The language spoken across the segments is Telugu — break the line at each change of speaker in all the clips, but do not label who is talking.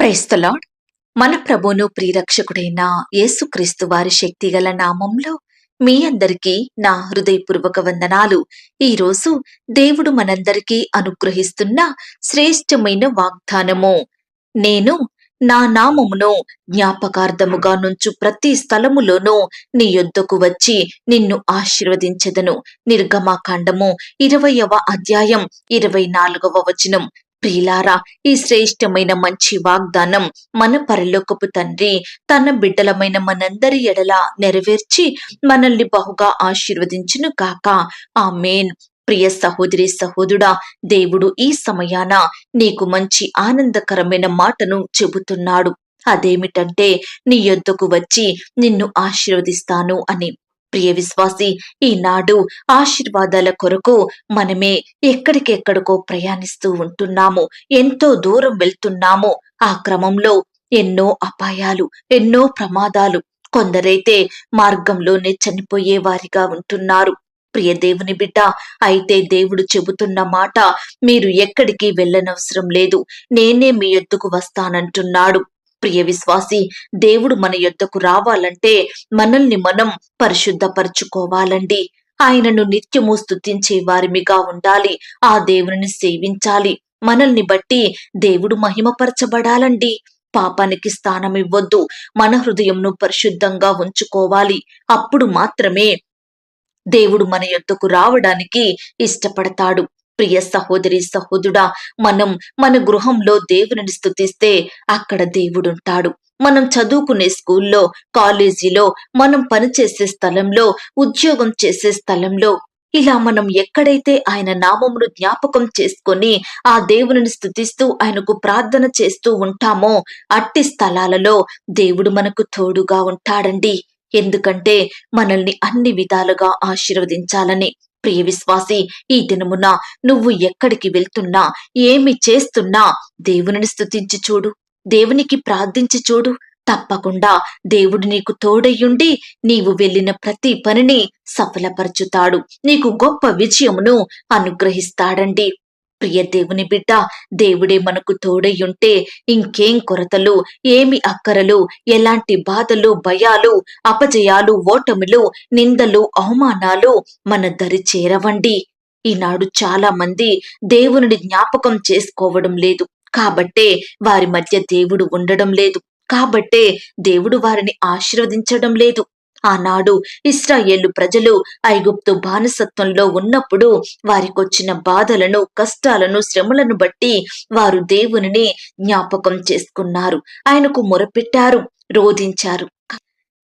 క్రైస్తలాడ్ మన ప్రభును ప్రియరక్షకుడైన యేసుక్రీస్తు వారి శక్తిగల నామంలో మీ అందరికీ నా హృదయపూర్వక వందనాలు. ఈరోజు దేవుడు మనందరికీ అనుగ్రహిస్తున్న శ్రేష్టమైన వాగ్దానము. నేను నా నామమును జ్ఞాపకార్థముగా నుంచు ప్రతి స్థలములోనూ నీ యొద్దకు వచ్చి నిన్ను ఆశీర్వదించెదను. నిర్గమాకాండము ఇరవయవ అధ్యాయం ఇరవై నాలుగవ వచనం. ప్రియులారా ఈ శ్రేష్టమైన మంచి వాగ్దానం మన పరలోకపు తండ్రి తన బిడ్డలమైన మనందరి ఎడల నెరవేర్చి మనల్ని బహుగా ఆశీర్వదించును కాక ఆమేన్. ప్రియ సహోదరి సహోదుడా దేవుడు ఈ సమయాన నీకు మంచి ఆనందకరమైన మాటను చెబుతున్నాడు. అదేమిటంటే నీ యొద్దకు వచ్చి నిన్ను ఆశీర్వదిస్తాను అని ప్రియ విశ్వాసి ఈనాడు ఆశీర్వాదాల కొరకు మనమే ఎక్కడికెక్కడికో ప్రయాణిస్తూ ఉంటున్నాము. ఎంతో దూరం వెళ్తున్నాము. ఆ క్రమంలో ఎన్నో అపాయాలు ఎన్నో ప్రమాదాలు కొందరైతే మార్గంలోనే చనిపోయే వారిగా ఉంటున్నారు. ప్రియ దేవుని బిడ్డ అయితే దేవుడు చెబుతున్న మాట మీరు ఎక్కడికి వెళ్ళనవసరం లేదు. నేనే మీ ఎద్దుకు వస్తానంటున్నాడు. ప్రియ విశ్వాసి దేవుడు మన యొద్దకు రావాలంటే మనల్ని మనం పరిశుద్ధపరచుకోవాలండి. ఆయనను నిత్యము స్తుతించే వారిమిగా ఉండాలి. ఆ దేవుని సేవించాలి. మనల్ని బట్టి దేవుడు మహిమపరచబడాలండి. పాపానికి స్థానం ఇవ్వద్దు. మన హృదయంను పరిశుద్ధంగా ఉంచుకోవాలి. అప్పుడు మాత్రమే దేవుడు మన యొద్దకు రావడానికి ఇష్టపడతాడు. ప్రియ సహోదరి సహోదుడా మనం మన గృహంలో దేవుని స్థుతిస్తే అక్కడ దేవుడుంటాడు. మనం చదువుకునే స్కూల్లో కాలేజీలో మనం పనిచేసే స్థలంలో ఉద్యోగం చేసే స్థలంలో ఇలా మనం ఎక్కడైతే ఆయన నామమును జ్ఞాపకం చేసుకొని ఆ దేవుని స్థుతిస్తూ ఆయనకు ప్రార్థన చేస్తూ ఉంటామో అట్టి స్థలాలలో దేవుడు మనకు తోడుగా ఉంటాడండి. ఎందుకంటే మనల్ని అన్ని విధాలుగా ఆశీర్వదించాలని ప్రియ విశ్వాసి ఈ దినమున నువ్వు ఎక్కడికి వెళ్తున్నా ఏమి చేస్తున్నా దేవునిని స్థుతించి చూడు దేవునికి ప్రార్థించి చూడు. తప్పకుండా దేవుడు నీకు తోడయ్యుండి నీవు వెళ్ళిన ప్రతి పనిని సఫలపరచుతాడు. నీకు గొప్ప విజయమును అనుగ్రహిస్తాడండి. ప్రియ దేవుని బిడ్డ దేవుడే మనకు తోడయ్యుంటే ఇంకేం కొరతలు ఏమి అక్కరలు ఎలాంటి బాధలు భయాలు అపజయాలు ఓటములు నిందలు అవమానాలు మన దరి చేరవండి. ఈనాడు చాలా మంది దేవుని జ్ఞాపకం చేసుకోవడం లేదు. కాబట్టే వారి మధ్య దేవుడు ఉండడం లేదు. కాబట్టే దేవుడు వారిని ఆశీర్వదించడం లేదు. ఆనాడు ఇస్రాయేలు ప్రజలు ఐగుప్తు బానిసత్వంలో ఉన్నప్పుడు వారికొచ్చిన బాధలను కష్టాలను శ్రమలను బట్టి వారు దేవునిని జ్ఞాపకం చేసుకున్నారు. ఆయనకు మొరపెట్టారు రోధించారు.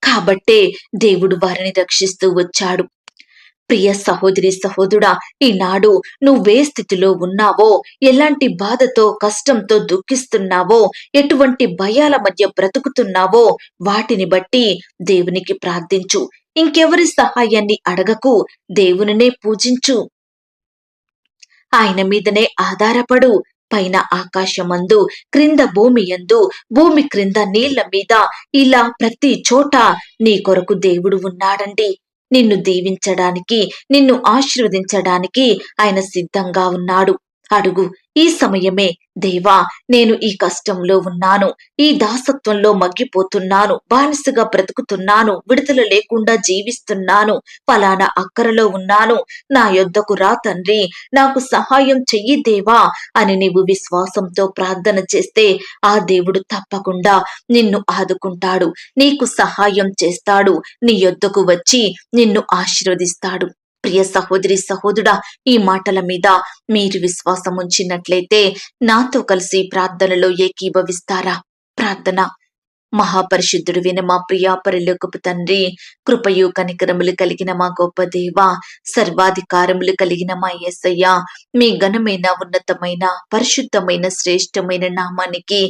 కాబట్టే దేవుడు వారిని రక్షిస్తూ వచ్చాడు. ప్రియ సహోదరి సహోదరుడా ఈనాడు నువ్వే స్థితిలో ఉన్నావో ఎలాంటి బాధతో కష్టంతో దుఃఖిస్తున్నావో ఎటువంటి భయాల మధ్య బ్రతుకుతున్నావో వాటిని బట్టి దేవునికి ప్రార్థించు. ఇంకెవరి సహాయాన్ని అడగకు దేవునినే పూజించు. ఆయన మీదనే ఆధారపడు. పైన ఆకాశమందు క్రింద భూమి యందు భూమి క్రింద నీళ్ళ మీద ఇలా ప్రతి చోట నీ కొరకు దేవుడు ఉన్నాడండి. నిన్ను దీవించడానికి నిన్ను ఆశీర్వదించడానికి ఆయన సిద్ధంగా ఉన్నాడు. అడుగు ఈ సమయమే దేవా నేను ఈ కష్టంలో ఉన్నాను. ఈ దాసత్వంలో మగ్గిపోతున్నాను. బానిసగా బ్రతుకుతున్నాను. విడుదల లేకుండా జీవిస్తున్నాను. ఫలానా అక్కరలో ఉన్నాను. నా యొద్దకు రా తండ్రి. నాకు సహాయం చెయ్యి దేవా అని నీవు విశ్వాసంతో ప్రార్థన చేస్తే ఆ దేవుడు తప్పకుండా నిన్ను ఆదుకుంటాడు. నీకు సహాయం చేస్తాడు. నీ యొద్దకు వచ్చి నిన్ను ఆశీర్వదిస్తాడు. ప్రియ సహోదరి సహోదరుడా ఈ మాటల మీద మీరు విశ్వాసం ఉంచినట్లయితే నాతో కలిసి ప్రార్థనలో ఏకీభవిస్తారా? ప్రార్థన మహాపరిశుద్ధుడు విన మా ప్రియా పరిలోకపు తండ్రి కృపయు కనికరములు కలిగిన మా గొప్ప దేవ సర్వాధికారములు కలిగిన మా యేసయ్య మీ ఘనమైన ఉన్నతమైన పరిశుద్ధమైన శ్రేష్టమైన నామానికి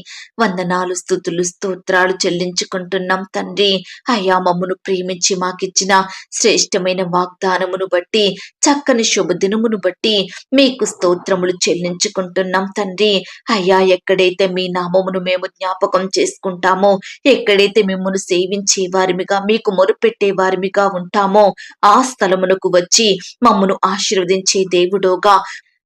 వందనాలు స్థుతులు స్తోత్రాలు చెల్లించుకుంటున్నాం తండ్రి. అయ్యా మమ్మను ప్రేమించి మాకిచ్చిన శ్రేష్టమైన వాగ్దానమును బట్టి చక్కని శుభదినమును బట్టి మీకు స్తోత్రములు చెల్లించుకుంటున్నాం తండ్రి. అయ్యా ఎక్కడైతే మీ నామమును మేము జ్ఞాపకం చేసుకుంటామో ఎక్కడైతే మిమ్మల్ని సేవించే వారిమిగా మీకు మొరుపెట్టే వారిమిగా ఉంటామో ఆ స్థలమునకు వచ్చి మమ్మను ఆశీర్వదించే దేవుడోగా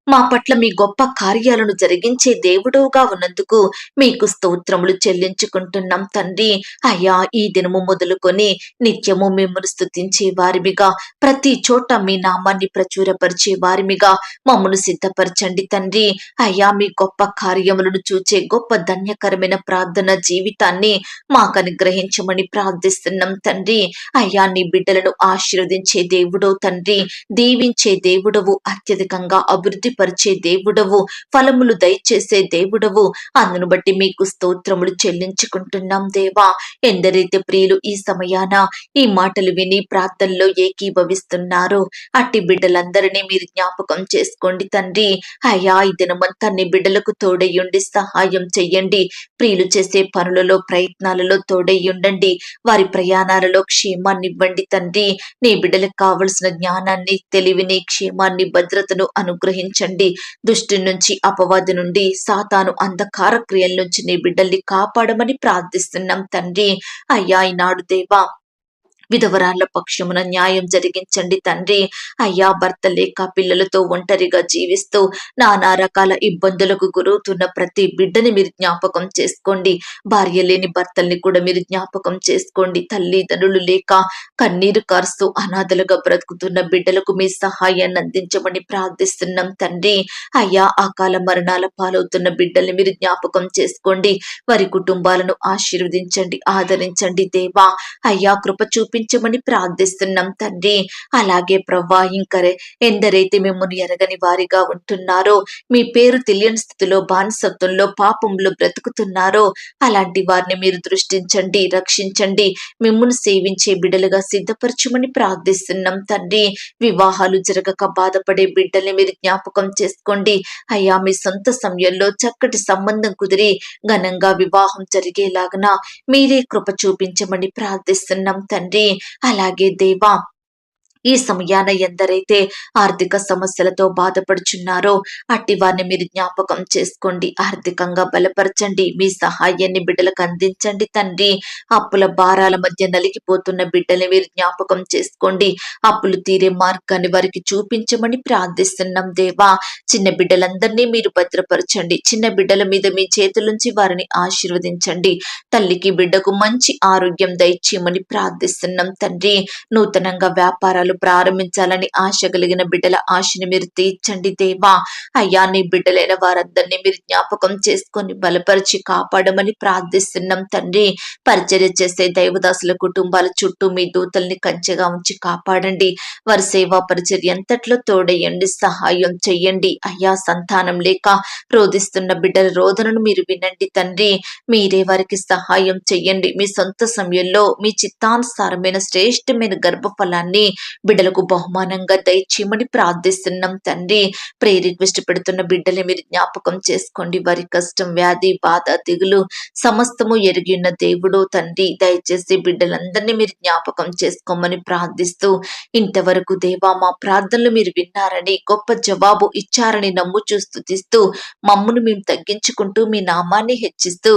మా పట్ల మీ గొప్ప కార్యాలను జరిగించే దేవుడవుగా ఉన్నందుకు మీకు స్తోత్రములు చెల్లించుకుంటున్నాం తండ్రి. అయ్యా ఈ దినము మొదలుకొని నిత్యము మిమ్మల్ని స్థుతించే వారిమిగా ప్రతి చోట మీ నామాన్ని ప్రచురపరిచే వారిమిగా మమ్మను సిద్ధపరచండి తండ్రి. అయ్యా మీ గొప్ప కార్యములను చూచే గొప్ప ధన్యకరమైన ప్రార్థన జీవితాన్ని మాకు అనుగ్రహించమని ప్రార్థిస్తున్నాం తండ్రి. అయ్యా నీ బిడ్డలను ఆశీర్వదించే దేవుడో తండ్రి. దీవించే దేవుడవు అత్యధికంగా అభివృద్ధి పరిచే దేవుడవు ఫలములు దయచేసే దేవుడవు. అందును బట్టి మీకు స్తోత్రములు చెల్లించుకుంటున్నాం దేవా. ఎందరైతే ప్రియులు ఈ సమయాన ఈ మాటలు విని ప్రార్థనలో ఏకీభవిస్తున్నారో అట్టి బిడ్డలందరినీ మీరు జ్ఞాపకం చేసుకోండి తండ్రి. అయ్యా ఈ దినమంతా నీ బిడ్డలకు తోడయ్యుండి సహాయం చెయ్యండి. ప్రియులు చేసే పనులలో ప్రయత్నాలలో తోడయ్యుండండి. వారి ప్రయాణాలలో క్షేమాన్ని ఇవ్వండి తండ్రి. నీ బిడ్డలకు కావలసిన జ్ఞానాన్ని తెలివిని క్షేమాన్ని భద్రతను అనుగ్రహించండి. దుష్టి నుంచి అపవాది నుండి సాతాను అంధకార క్రియల నుంచి నీ బిడ్డల్ని కాపాడమని ప్రార్థిస్తున్నాం తండ్రి. అయ్యా ఈనాడు దేవా విధవరాళ్ళ పక్షమున న్యాయం జరిగించండి తండ్రి. అయ్యా భర్త లేక పిల్లలతో ఒంటరిగా జీవిస్తూ నానా రకాల ఇబ్బందులకు గురవుతున్న ప్రతి బిడ్డని మీరు జ్ఞాపకం చేసుకోండి. భార్య లేని భర్తల్ని కూడా మీరు జ్ఞాపకం చేసుకోండి. తల్లిదండ్రులు లేక కన్నీరు కారుస్తూ అనాథలుగా బ్రతుకుతున్న బిడ్డలకు మీ సహాయాన్ని అందించమని ప్రార్థిస్తున్నాం తండ్రి. అయ్యా అకాల మరణాల పాలవుతున్న బిడ్డల్ని మీరు జ్ఞాపకం చేసుకోండి. వారి కుటుంబాలను ఆశీర్వదించండి ఆదరించండి దేవా. అయ్యా కృప చూపి చూపించమని ప్రార్థిస్తున్నాం తండ్రి. అలాగే ప్రవ్వా ఇంకరే ఎందరైతే మిమ్మల్ని ఎరగని వారిగా ఉంటున్నారో మీ పేరు తెలియని స్థితిలో బానిసత్వంలో పాపంలో బ్రతుకుతున్నారో అలాంటి వారిని మీరు దృష్టించండి రక్షించండి మిమ్మల్ని సేవించే బిడ్డలుగా సిద్ధపరచమని ప్రార్థిస్తున్నాం తండ్రి. వివాహాలు జరగక బాధపడే బిడ్డల్ని మీరు జ్ఞాపకం చేసుకోండి. అయ్యా మీ సొంత సమయంలో చక్కటి సంబంధం కుదిరి ఘనంగా వివాహం జరిగేలాగన మీరే కృప చూపించమని ప్రార్థిస్తున్నాం తండ్రి. అలాగే దేవా ఈ సమయాన ఎందరైతే ఆర్థిక సమస్యలతో బాధపడుచున్నారో అట్టి వారిని మీరు జ్ఞాపకం చేసుకోండి. ఆర్థికంగా బలపరచండి. మీ సహాయాన్ని బిడ్డలకు అందించండి తండ్రి. అప్పుల భారాల మధ్య నలిగిపోతున్న బిడ్డల్ని మీరు జ్ఞాపకం చేసుకోండి. అప్పులు తీరే మార్గాన్ని వారికి చూపించమని ప్రార్థిస్తున్నాం దేవా. చిన్న బిడ్డలందరినీ మీరు భద్రపరచండి. చిన్న బిడ్డల మీద మీ చేతులుంచి వారిని ఆశీర్వదించండి. తల్లికి బిడ్డకు మంచి ఆరోగ్యం దయచేయమని ప్రార్థిస్తున్నాం తండ్రి. నూతనంగా వ్యాపారాలు ప్రారంభించాలని ఆశ కలిగిన బిడ్డల ఆశని మీరు తీర్చండి దేవా. అయ్యా నీ బిడ్డలైన వారందరినీ మీరు జ్ఞాపకం చేసుకొని బలపరిచి కాపాడమని ప్రార్థిస్తున్నాం తండ్రి. పరిచర్య చేసే దైవదాసుల కుటుంబాల చుట్టూ మీ దూతల్ని కంచెగా ఉంచి కాపాడండి. వారి సేవా పరిచర్య ఎంతట్లో తోడేయండి సహాయం చెయ్యండి. అయ్యా సంతానం లేక రోధిస్తున్న బిడ్డల రోదనను మీరు వినండి తండ్రి. మీరే వారికి సహాయం చెయ్యండి. మీ సొంత సమయంలో మీ చిత్తానుసారమైన శ్రేష్టమైన గర్భఫలాన్ని బిడ్డలకు బహుమానంగా దయచేయమని ప్రార్థిస్తున్నాం తండ్రి. ప్రే రిక్వెస్ట్ పెడుతున్న బిడ్డలే మీరు జ్ఞాపకం చేసుకోండి. వారి కష్టం వ్యాధి బాధ దిగులు సమస్తము ఎరిగి ఉన్న దేవుడు తండ్రి. దయచేసి బిడ్డలందరినీ మీరు జ్ఞాపకం చేసుకోమని ప్రార్థిస్తూ ఇంతవరకు దేవా మా ప్రార్థనలు మీరు విన్నారని గొప్ప జవాబు ఇచ్చారని నమ్ము చూస్తుతిస్తూ మమ్మను మేము తగ్గించుకుంటూ మీ నామాన్ని హెచ్చిస్తూ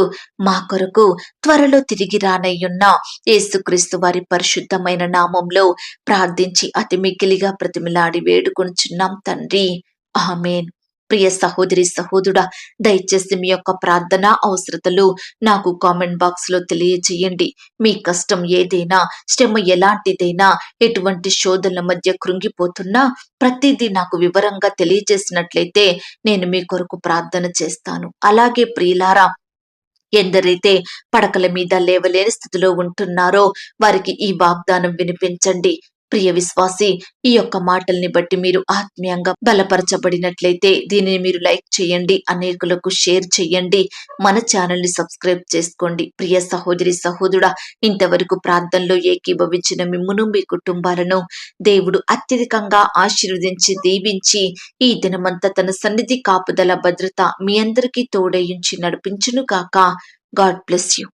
మా కొరకు త్వరలో తిరిగి రానయ్యున్న యేసుక్రీస్తు వారి పరిశుద్ధమైన నామంలో ప్రార్థించి అతి మిక్కిలిగా ప్రతిమిలాడి వేడుకొనుచున్నాం తండ్రి. ఆమెన్. ప్రియ సహోదరి సహోదరుడా దయచేసి మీ యొక్క ప్రార్థన అవసరతలు నాకు కామెంట్ బాక్స్లో తెలియజేయండి మీ కష్టం ఏదైనా శ్రమ ఎలాంటిదైనా ఎటువంటి శోధనల మధ్య కృంగిపోతున్నా ప్రతిదీ నాకు వివరంగా తెలియజేసినట్లయితే నేను మీ కొరకు ప్రార్థన చేస్తాను. అలాగే ప్రియులారా ఎందరైతే పడకల మీద లేవలేని స్థితిలో ఉంటున్నారో వారికి ఈ వాగ్దానం వినిపించండి. ప్రియ విశ్వాసి ఈ యొక్క మాటల్ని బట్టి మీరు ఆత్మీయంగా బలపరచబడినట్లయితే దీనిని మీరు లైక్ చేయండి అనేకులకు షేర్ చేయండి మన ఛానల్ని సబ్స్క్రైబ్ చేసుకోండి. ప్రియ సహోదరి సహోదరుడా ఇంతవరకు ప్రాంతంలో ఏకీభవించిన మిమ్మును మీ కుటుంబాలను దేవుడు అత్యధికంగా ఆశీర్వదించి దీవించి ఈ దినమంతా తన సన్నిధి కాపుదల భద్రత మీ అందరికీ తోడయించి నడిపించును గాక. God bless you.